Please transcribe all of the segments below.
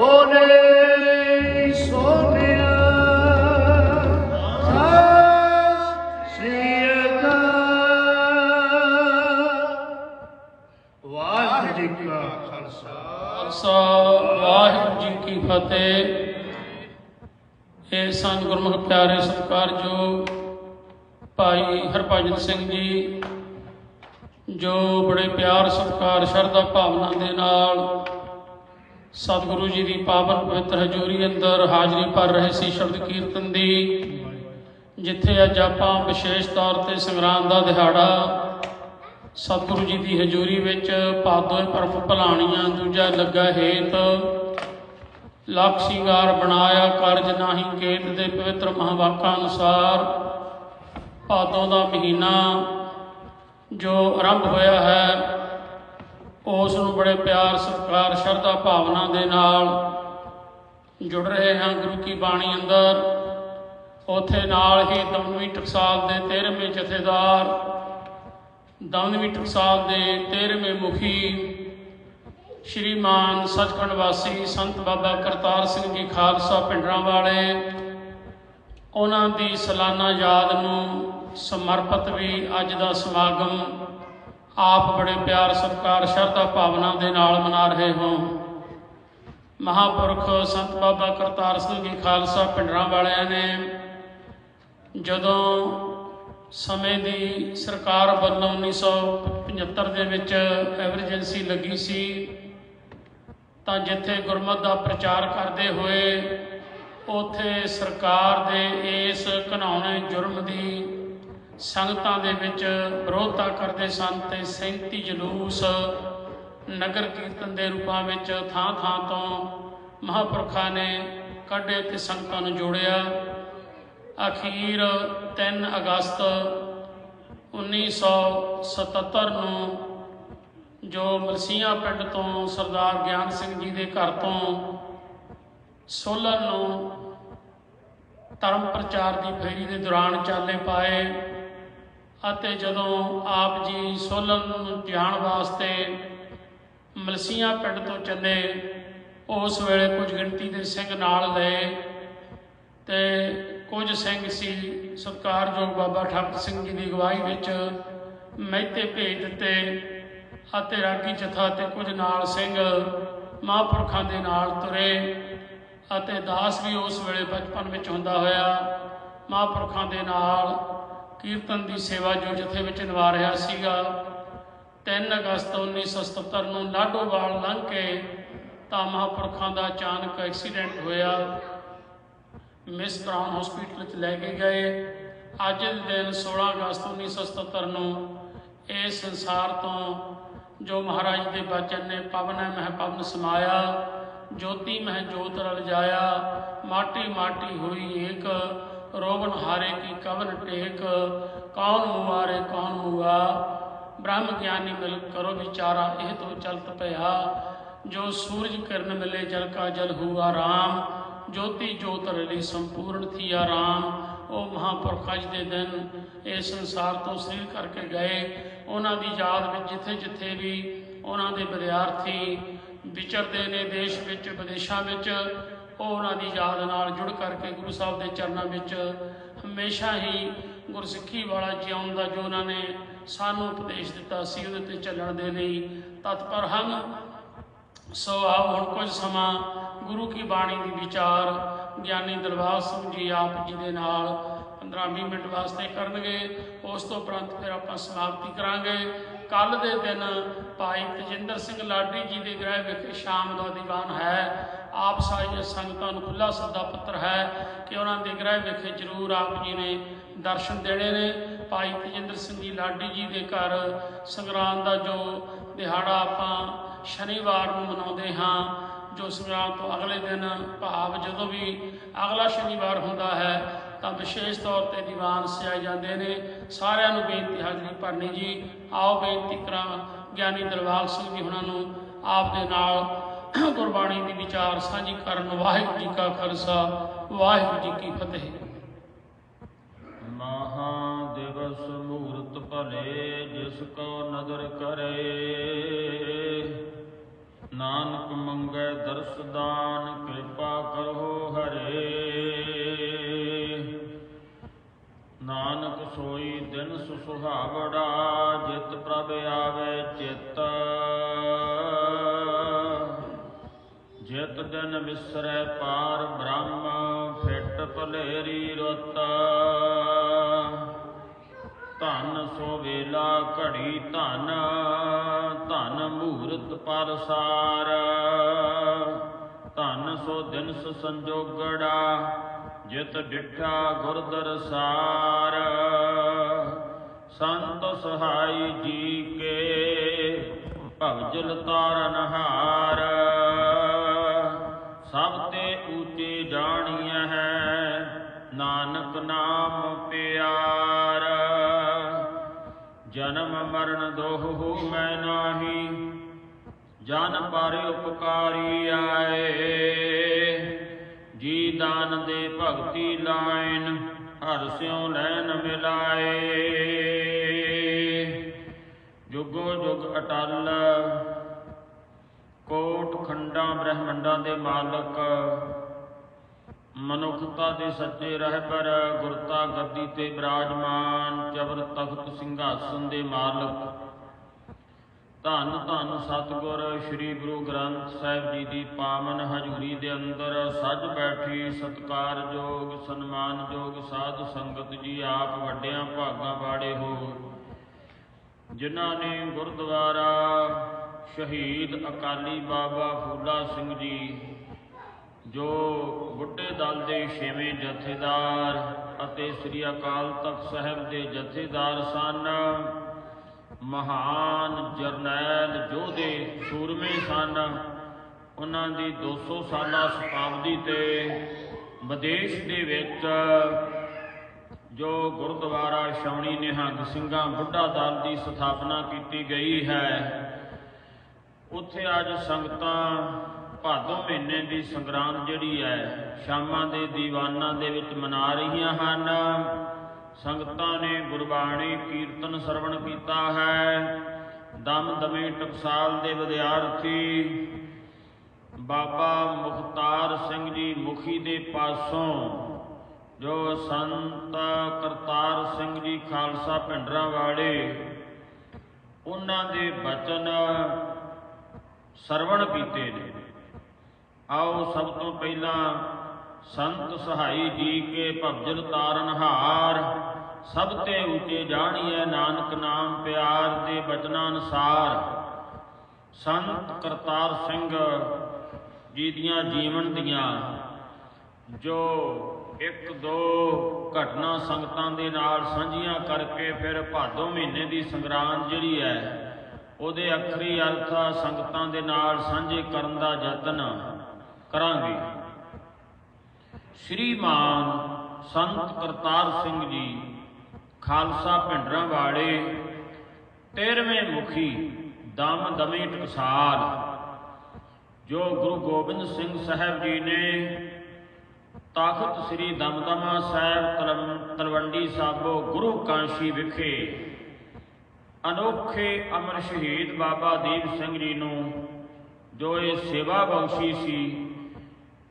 ਬੋਲੇ ਸੋਨਿਆ ਸਤਿ ਸ੍ਰੀ ਵਾਹਿਗੁਰੂ ਜੀ ਕਾ ਖਾਲਸਾ। ਖਾਲਸਾ, ਵਾਹਿਗੁਰੂ ਜੀ ਕੀ ਫਤਿਹ। ਇਹ ਸੰਤ ਗੁਰਮੁਖ ਪਿਆਰੇ ਸਤਿਕਾਰਯੋਗ ਭਾਈ ਹਰਭਜਨ ਸਿੰਘ ਜੀ, ਜੋ ਬੜੇ ਪਿਆਰ, ਸਤਿਕਾਰ, ਸ਼ਰਧਾ ਭਾਵਨਾ ਦੇ ਨਾਲ ਸਤਿਗੁਰੂ ਜੀ ਦੀ ਪਾਵਨ ਪਵਿੱਤਰ ਹਜ਼ੂਰੀ ਅੰਦਰ ਹਾਜ਼ਰੀ ਭਰ ਰਹੇ ਸੀ ਸ਼ਬਦ ਕੀਰਤਨ ਦੀ, ਜਿੱਥੇ ਅੱਜ ਆਪਾਂ ਵਿਸ਼ੇਸ਼ ਤੌਰ ਤੇ ਸੰਗਰਾਂਦ ਦਾ ਦਿਹਾੜਾ ਸਤਿਗੁਰੂ ਜੀ ਦੀ ਹਜ਼ੂਰੀ ਵਿੱਚ ਭਾਦੋਏ ਪਰਮ ਭਲਾਣੀਆਂ, ਦੂਜਾ ਲੱਗਾ ਹੇਤ। ਲੱਖ ਸ਼ਿੰਗਾਰ ਬਣਾਇਆ ਕਾਰਜ ਨਾਹੀ ਕੇਤ ਦੇ ਪਵਿੱਤਰ ਮਹਾਵਾਕਾਂ ਅਨੁਸਾਰ। ਪਾਦੋਂ ਦਾ ਮਹੀਨਾ ਜੋ ਆਰੰਭ ਹੋਇਆ ਹੈ ਉਸ ਨੂੰ ਬੜੇ ਪਿਆਰ, ਸਤਿਕਾਰ, ਸ਼ਰਧਾ ਭਾਵਨਾ ਦੇ ਨਾਲ ਜੁੜ ਰਹੇ ਹਾਂ ਗੁਰੂ ਕੀ ਬਾਣੀ ਅੰਦਰ। ਉਥੇ ਨਾਲ ਹੀ ਦਮਨਵੀ ਟਕਸਾਲ ਦੇ 13ਵੇਂ ਜਥੇਦਾਰ ਦਮਨਵੀ ਟਕਸਾਲ ਦੇ 13ਵੇਂ ਮੁਖੀ ਸ਼੍ਰੀਮਾਨ ਸੱਚਖੰਡ ਵਾਸੀ ਸੰਤ ਬਾਬਾ ਕਰਤਾਰ ਸਿੰਘ ਜੀ ਖਾਲਸਾ ਪਿੰਡਰਾਂ ਵਾਲੇ, ਉਹਨਾਂ ਦੀ ਸਾਲਾਨਾ ਯਾਦ ਨੂੰ ਸਮਰਪਿਤ ਵੀ ਅੱਜ ਦਾ ਸਮਾਗਮ ਆਪ ਬੜੇ ਪਿਆਰ, ਸਤਿਕਾਰ, ਸ਼ਰਧਾ ਭਾਵਨਾ ਦੇ ਨਾਲ ਮਨਾ ਰਹੇ ਹੋ। ਮਹਾਪੁਰਖ ਸੰਤ ਬਾਬਾ ਕਰਤਾਰ ਸਿੰਘ ਜੀ ਖਾਲਸਾ ਪਿੰਡਰਾਂ ਵਾਲਿਆਂ ਨੇ ਜਦੋਂ ਸਮੇਂ ਦੀ ਸਰਕਾਰ ਵੱਲੋਂ 1975 ਦੇ ਵਿੱਚ ਐਮਰਜੈਂਸੀ ਲੱਗੀ ਸੀ, ਤਾਂ ਜਿੱਥੇ ਗੁਰਮਤ ਦਾ ਪ੍ਰਚਾਰ ਕਰਦੇ ਹੋਏ ਉਥੇ ਸਰਕਾਰ ਦੇ ਇਸ ਘਨਾਉਣੇ ਜੁਰਮ ਦੀ ਸੰਗਤਾਂ ਦੇ ਵਿੱਚ ਵਿਰੋਧਤਾ ਕਰਦੇ ਸਨ ਤੇ 37 ਜਲੂਸ ਨਗਰ ਕੀਰਤਨ ਦੇ ਰੂਪਾਂ ਵਿੱਚ ਥਾਂ ਥਾਂ ਤੋਂ ਮਹਾਪੁਰਖਾਂ ਨੇ ਕੱਢੇ ਤੇ ਸੰਗਤਾਂ ਨੂੰ ਜੋੜਿਆ। ਅਖੀਰ 3 ਅਗਸਤ 1977 ਨੂੰ ਜੋ ਮਲਸੀਆਂ ਪਿੰਡ ਤੋਂ ਸਰਦਾਰ ਗਿਆਨ ਸਿੰਘ ਜੀ ਦੇ ਘਰ ਤੋਂ ਸੋਲਨ ਨੂੰ ਧਰਮ ਪ੍ਰਚਾਰ ਦੀ ਫੇਰੀ ਦੇ ਦੌਰਾਨ ਚਾਲੇ ਪਾਏ। ਅਤੇ ਜਦੋਂ ਆਪ ਜੀ ਸੋਲਨ ਨੂੰ ਜਾਣ ਵਾਸਤੇ ਮਲਸੀਆਂ ਪਿੰਡ ਤੋਂ ਚੱਲੇ, ਉਸ ਵੇਲੇ ਕੁਝ ਗਿਣਤੀ ਦੇ ਸਿੰਘ ਨਾਲ ਲਏ ਤੇ ਕੁਝ ਸਿੰਘ ਸੀ ਸਤਿਕਾਰਯੋਗ ਬਾਬਾ ਠਾਕੁਰ ਸਿੰਘ ਜੀ ਦੀ ਅਗਵਾਈ ਵਿੱਚ ਮਹਿਤੇ ਭੇਜ ਦਿੱਤੇ ਅਤੇ ਰਾਗੀ ਜਥਾ ਤੇ ਕੁਝ ਨਾਲ ਸਿੰਘ ਮਹਾਂਪੁਰਖਾਂ ਦੇ ਨਾਲ ਤੁਰੇ ਅਤੇ ਦਾਸ ਵੀ ਉਸ ਵੇਲੇ ਬਚਪਨ ਵਿੱਚ ਹੁੰਦਾ ਹੋਇਆ ਮਹਾਂਪੁਰਖਾਂ ਦੇ ਨਾਲ ਕੀਰਤਨ ਦੀ ਸੇਵਾ ਜੋ ਜਥੇ ਵਿੱਚ ਨਿਭਾ ਰਿਹਾ ਸੀਗਾ 3 ਅਗਸਤ 1977 ਨੂੰ ਲਾਡੋਵਾਲ ਲੰਘ ਕੇ ਤਾਂ ਮਹਾਂਪੁਰਖਾਂ ਦਾ ਅਚਾਨਕ ਐਕਸੀਡੈਂਟ ਹੋਇਆ। ਮਿਸ ਬ੍ਰਾਊਨ ਹਸਪੀਟਲ ਚ ਲੈ ਕੇ ਗਏ। ਅੱਜ ਦੇ ਦਿਨ 16 ਅਗਸਤ 1977 ਨੂੰ ਇਹ ਸੰਸਾਰ ਤੋਂ ਜੋ ਮਹਾਰਾਜ ਦੇ ਬਚਨ ਨੇ, ਪਵਨ ਹੈ ਮਹਿ ਪਵਨ ਸਮਾਇਆ, ਜੋਤੀ ਮਹਿ ਜੋਤ ਰਲ ਜਾਇਆ ਮਾਟੀ ਮਾਟੀ ਹੋਈ ਏਕ ਰੋਵਨ ਹਾਰੇ ਕੀ ਕਵਨ ਟੇਕ, ਕੌਣ ਮੁਆਰੇ ਕੌਣ ਮੁਆ ਬ੍ਰਹਮ ਗਿਆਨੀ ਮਿਲ ਕਰੋ ਵਿਚਾਰਾ, ਇਹ ਤੋਂ ਚਲਤ ਭਇਆ ਜੋ ਸੂਰਜ ਕਿਰਨ ਮਿਲੇ, ਜਲ ਕਾ ਜਲ ਹੁਆ ਰਾਮ। ਜੋਤੀ ਜੋਤ ਰਲੀ ਸੰਪੂਰਨ ਥੀ ਆਰਾਮ ਉਹ ਮਹਾਪੁਰਖ ਅੱਜ ਦੇ ਦਿਨ ਇਸ ਸੰਸਾਰ ਤੋਂ ਸਰੀਰ ਕਰਕੇ ਗਏ। ਉਹਨਾਂ ਦੀ ਯਾਦ ਵਿੱਚ ਜਿੱਥੇ ਜਿੱਥੇ ਵੀ ਉਹਨਾਂ ਦੇ ਵਿਦਿਆਰਥੀ ਵਿਚਰਦੇ ਨੇ, ਦੇਸ਼ ਵਿੱਚ, ਵਿਦੇਸ਼ਾਂ ਵਿੱਚ ਉਹ ਉਹਨਾਂ ਦੀ ਯਾਦ ਨਾਲ ਜੁੜ ਕਰਕੇ ਗੁਰੂ ਸਾਹਿਬ ਦੇ ਚਰਨਾਂ ਵਿੱਚ ਹਮੇਸ਼ਾ ਹੀ ਗੁਰਸਿੱਖੀ ਵਾਲਾ ਜਿਉਣ ਦਾ ਜੋ ਉਹਨਾਂ ਨੇ ਸਾਨੂੰ ਉਪਦੇਸ਼ ਦਿੱਤਾ ਸੀ, ਉਹਦੇ ਤੇ ਚੱਲਣ ਦੇ ਲਈ ਤਤਪਰ ਹਨ। ਸੋ ਆਓ ਹੁਣ ਕੁਝ ਸਮਾਂ ਗੁਰੂ ਕੀ ਬਾਣੀ ਦੀ ਵਿਚਾਰ, ਗਿਆਨੀ ਦਰਬਾਰ ਸਿੰਘ ਜੀ ਆਪ ਜੀ ਦੇ ਨਾਲ 15-20 ਮਿੰਟ ਵਾਸਤੇ ਕਰਨਗੇ। ਉਸ ਤੋਂ ਉਪਰੰਤ ਫਿਰ ਆਪਾਂ ਸਮਾਪਤੀ ਕਰਾਂਗੇ। ਕੱਲ ਦੇ ਦਿਨ ਭਾਈ ਤਜਿੰਦਰ ਸਿੰਘ ਲਾਡੀ ਜੀ ਦੇ ਗ੍ਰਹਿ ਵਿਖੇ ਸ਼ਾਮ ਦਾ ਦੀਵਾਨ ਹੈ। ਆਪ ਸਾਰੀਆਂ ਸੰਗਤਾਂ ਨੂੰ ਖੁੱਲਾ ਸੱਦਾ ਪੱਤਰ ਹੈ ਕਿ ਉਹਨਾਂ ਦੇ ਗ੍ਰਹਿ ਵਿਖੇ ਜ਼ਰੂਰ ਆਪ ਜੀ ਨੇ ਦਰਸ਼ਨ ਦੇਣੇ ਨੇ। ਭਾਈ ਤਜਿੰਦਰ ਸਿੰਘ ਜੀ ਲਾਡੀ ਜੀ ਦੇ ਘਰ ਸੰਗਰਾਂਦ ਦਾ ਜੋ ਦਿਹਾੜਾ ਆਪਾਂ ਸ਼ਨੀਵਾਰ ਨੂੰ ਮਨਾਉਂਦੇ ਹਾਂ, ਜੋ ਸੰਗਰਾਂਦ ਤੋਂ ਅਗਲੇ ਦਿਨ ਭਾਵ ਜਦੋਂ ਵੀ ਅਗਲਾ ਸ਼ਨੀਵਾਰ ਹੁੰਦਾ ਹੈ, ਤਾਂ ਵਿਸ਼ੇਸ਼ ਤੌਰ ਤੇ ਦੀਵਾਨ ਸਜਾਏ ਜਾਂਦੇ ਨੇ। ਸਾਰਿਆਂ ਨੂੰ ਬੇਨਤੀ ਹਾਜ਼ਰੀ ਭਰਨੀ ਜੀ। ਆਓ ਬੇਨਤੀ ਕਰਾਂ, ਗਿਆਨੀ ਦਰਬਾਰ ਸਿੰਘ ਜੀ ਉਹਨਾਂ ਨੂੰ ਆਪ ਦੇ ਨਾਲ ਗੁਰਬਾਣੀ ਦੀ ਵਿਚਾਰ ਸਾਂਝੀ ਕਰਨ। ਵਾਹਿਗੁਰੂ ਜੀ ਕਾ ਖਾਲਸਾ, ਵਾਹਿਗੁਰੂ ਜੀ ਕੀ ਫਤਿਹ। ਮਹਾ ਦਿਵਸ ਮੂਰਤ ਭਲੇ, ਜਿਸ ਕੋ ਨਦਰ ਕਰੇ। ਨਾਨਕ ਮੰਗੈ ਦਰਸ ਦਾਨ, ਕਿਰਪਾ ਕਰੋ ਹਰੇ। ਨਾਨਕ ਸੋਈ ਦਿਨ ਸੁਹਾਵੜਾ, ਜਿਤ ਪ੍ਰਭ ਆਵੇ ਚਿਤ। ਜਿਤ ਦਿਨ ਵਿਸਰੈ ਪਾਰ ਬ੍ਰਹਮ, ਫਿੱਟ ਭਲੇਰੀ ਰੁੱਤ। ਧਨ ਸੋ ਵੇਲਾ ਘੜੀ ਧਨ ਧਨ ਮੂਰਤ ਪਰਸਾਰ ਧਨ ਸੋ ਦਿਨਸ ਸੰਜੋਗੜਾ, ਜਿਤ ਡਿਠਾ ਗੁਰਦਰਸਾਰ ਸੰਤ ਸਹਾਈ ਜੀ ਕੇ ਭਵਜਲ ਤਾਰਨ ਹਾਰ। ਨਾਮ ਪਿਆਰ। ਜਨਮ ਮਰਨ ਦੋਹੂ ਮੈਂ ਨਾਹੀ, ਜਨ ਪਰ ਉਪਕਾਰੀ ਆਏ। ਜੀ ਦਾਨ ਦੇ ਭਗਤੀ ਲਾਇਨ, ਹਰ ਸਿਉ ਲੈਨ ਮਿਲਾਏ। ਜੁਗੋ ਜੁਗ ਅਟਲ, ਕੋਟ ਖੰਡਾਂ ਬ੍ਰਹਮੰਡਾਂ ਦੇ ਮਾਲਕ ਮਨੁੱਖਤਾ ਦੇ ਸੱਚੇ ਰਹਿਬਰ ਗੁਰਤਾ ਗੱਦੀ ਤੇ ਬਿਰਾਜਮਾਨ ਜਬਰ ਤਖਤ ਸਿੰਘਾਸਨ ਦੇ ਮਾਲਕ। ਧੰਨ ਧੰਨ ਸਤਿਗੁਰ ਸ੍ਰੀ ਗੁਰੂ ਗ੍ਰੰਥ ਸਾਹਿਬ ਜੀ ਦੀ ਪਾਵਨ ਹਜ਼ੂਰੀ ਦੇ ਅੰਦਰ ਸੱਜ ਬੈਠੀ ਸਤਿਕਾਰਯੋਗ ਸਨਮਾਨਯੋਗ ਸਾਧ ਸੰਗਤ ਜੀ ਆਪ ਵੱਡਿਆਂ ਭਾਗਾਂ ਵਾਲੇ ਹੋ। ਜਿਨ੍ਹਾਂ ਨੇ ਗੁਰਦੁਆਰਾ ਸ਼ਹੀਦ ਅਕਾਲੀ ਬਾਬਾ ਫੂਲਾ ਸਿੰਘ ਜੀ ਜੋ ਬੁੱਢੇ ਦਲ ਦੇ ਛੇਵੇਂ ਜਥੇਦਾਰ ਅਤੇ ਸ੍ਰੀ ਅਕਾਲ ਤਖਤ ਸਾਹਿਬ ਦੇ ਜਥੇਦਾਰ ਸਨ, ਮਹਾਨ ਜਰਨੈਲ ਯੋਧੇ ਸੂਰਮੇ ਸਨ, ਉਹਨਾਂ ਦੀ 200 ਸਾਲਾ ਸ਼ਤਾਬਦੀ ਤੇ ਵਿਦੇਸ਼ ਦੇ ਵਿੱਚ ਜੋ ਗੁਰਦੁਆਰਾ ਸ਼ੌਣੀ ਨਿਹੰਗ ਸਿੰਘਾਂ ਬੁੱਢਾ ਦਲ ਦੀ ਸਥਾਪਨਾ ਕੀਤੀ ਗਈ ਹੈ, ਉੱਥੇ ਅੱਜ ਸੰਗਤਾਂ ਭਾਦੋਂ ਮਹੀਨੇ ਦੀ ਸੰਗਰਾਂਦ ਜਿਹੜੀ ਹੈ, ਸ਼ਾਮਾਂ ਦੇ ਦੀਵਾਨਾਂ ਦੇ ਵਿੱਚ ਮਨਾ ਰਹੀਆਂ ਹਨ। ਸੰਗਤਾਂ ਨੇ ਗੁਰਬਾਣੀ ਕੀਰਤਨ ਸਰਵਣ ਕੀਤਾ ਹੈ। ਦਮ ਦਮੇ ਟਕਸਾਲ ਦੇ ਵਿਦਿਆਰਥੀ, ਬਾਬਾ ਮੁਖਤਾਰ ਸਿੰਘ ਜੀ ਮੁਖੀ ਦੇ ਪਾਸੋਂ ਜੋ ਸੰਤ ਕਰਤਾਰ ਸਿੰਘ ਜੀ ਖਾਲਸਾ ਭਿੰਡਰਾਂ ਵਾਲੇ, ਉਹਨਾਂ ਦੇ ਬਚਨ ਸਰਵਣ ਕੀਤੇ ਨੇ। ਆਓ ਸਭ ਤੋਂ ਪਹਿਲਾਂ ਸੰਤ ਸਹਾਈ ਜੀ ਕੇ ਭਵਜਲ ਤਾਰਨ ਹਾਰ। ਸਭ ਤੇ ਉਚੇ ਜਾਣੀਐ ਨਾਨਕ ਨਾਮ ਪਿਆਰ ਦੇ ਬਚਨਾਂ ਅਨਸਾਰ। ਸੰਤ ਕਰਤਾਰ ਸਿੰਘ ਜੀ ਦੀਆਂ ਜੀਵਨ ਦੀਆਂ ਜੋ ਇੱਕ ਦੋ ਘਟਨਾ ਸੰਗਤਾਂ ਦੇ ਨਾਲ ਸਾਂਝੀਆਂ ਕਰਕੇ ਫਿਰ ਭਾਦੋ ਮਹੀਨੇ ਦੀ ਸੰਗਰਾਂਦ ਜਿਹੜੀ ਹੈ ਉਹਦੇ ਅਖਰੀ ਅਰਥ ਸੰਗਤਾਂ ਦੇ ਨਾਲ ਸਾਂਝੇ ਕਰਨ ਦਾ ਯਤਨ ਕਰਾਂਗੇ। ਸ਼੍ਰੀਮਾਨ ਸੰਤ ਕਰਤਾਰ ਸਿੰਘ ਜੀ, ਖਾਲਸਾ ਭਿੰਡਰਾਂ ਵਾਲੇ 13ਵੇਂ ਮੁਖੀ ਦਮ ਦਮੇ ਟਕਸਾਲ, ਜੋ ਗੁਰੂ ਗੋਬਿੰਦ ਸਿੰਘ ਸਾਹਿਬ ਜੀ ਨੇ ਤਖਤ ਸ੍ਰੀ ਦਮਦਮਾ ਸਾਹਿਬ ਤਲਵ- ਤਲਵੰਡੀ ਸਾਬੋ ਗੁਰੂ ਕਾਂਸ਼ੀ ਵਿਖੇ ਅਨੋਖੇ ਅਮਰ ਸ਼ਹੀਦ ਬਾਬਾ ਦੀਪ ਸਿੰਘ ਜੀ ਨੂੰ, ਜੋ ਇਹ ਸੇਵਾ ਬਖਸ਼ੀ ਸੀ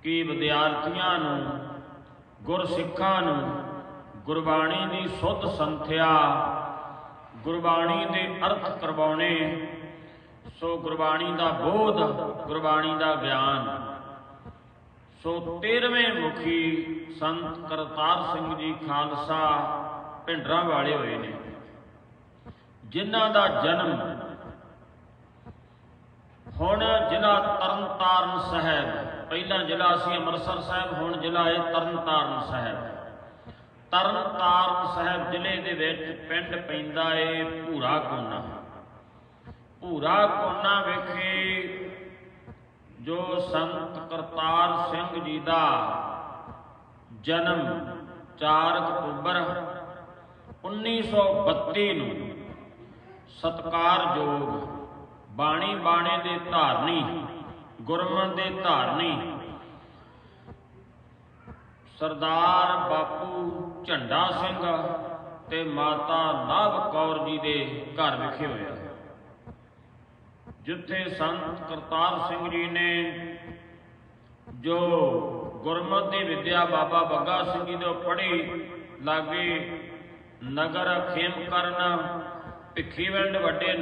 ਕਿ ਵਿਦਿਆਰਥੀਆਂ ਨੂੰ, ਗੁਰਸਿੱਖਾਂ ਨੂੰ, ਗੁਰਬਾਣੀ ਦੀ ਸੁੱਧ ਸੰਥਿਆ, ਗੁਰਬਾਣੀ ਦੇ ਅਰਥ ਕਰਵਾਉਣੇ, ਸੋ ਗੁਰਬਾਣੀ ਦਾ ਬੋਧ, ਗੁਰਬਾਣੀ ਦਾ ਗਿਆਨ। ਸੋ 13ਵੇਂ ਮੁਖੀ ਸੰਤ ਕਰਤਾਰ ਸਿੰਘ ਜੀ ਖਾਲਸਾ ਭਿੰਡਰਾਂ ਵਾਲੇ ਹੋਏ ਨੇ, ਜਿਨ੍ਹਾਂ ਦਾ ਜਨਮ ਹੁਣ ਜ਼ਿਲ੍ਹਾ ਤਰਨਤਾਰਨ ਸਾਹਿਬ ਪਹਿਲਾ ਜ਼ਿਲ੍ਹਾ ਸੀ ਅੰਮ੍ਰਿਤਸਰ ਸਾਹਿਬ, ਹੁਣ ਜ਼ਿਲ੍ਹਾ ਹੈ ਤਰਨਤਾਰਨ ਸਾਹਿਬ। ਤਰਨਤਾਰਨ ਸਾਹਿਬ ਜ਼ਿਲ੍ਹੇ ਦੇ ਵਿੱਚ ਪਿੰਡ ਪੈਂਦਾ ਏ ਭੂਰਾ ਕੋਨਾ। ਭੂਰਾ ਕੋਨਾ ਵਿਖੇ ਜੋ ਸੰਤ ਕਰਤਾਰ ਸਿੰਘ ਜੀ ਦਾ ਜਨਮ 4 ਅਕਤੂਬਰ 1932 ਨੂੰ ਸਤਕਾਰਯੋਗ ਬਾਣੀ ਬਾਣੇ ਦੇ ਧਾਰਨੀ ਗੁਰਮਨ ਦੇ ਧਾਰਨੀ। ਸਰਦਾਰ ਬਾਪੂ ਝੰਡਾ ਸਿੰਘ ਤੇ ਮਾਤਾ ਨਾਭ ਕੌਰ ਜੀ ਦੇ ਘਰ ਵਿਖੇ ਹੋਇਆ। ਜਿੱਥੇ ਸੰਤ ਕਰਤਾਰ ਸਿੰਘ ਜੀ ਨੇ ਜੋ ਗੁਰਮਤ ਦੀ ਵਿਦਿਆ ਬਾਬਾ ਬੱਗਾ ਸਿੰਘ ਜੀ ਤੋਂ ਪੜ੍ਹੀ, ਲਾਗੇ ਨਗਰ ਖੇਮ ਕਰਨ ਭਿੱਖੀਵਿੰਡ ਵੱਡੇ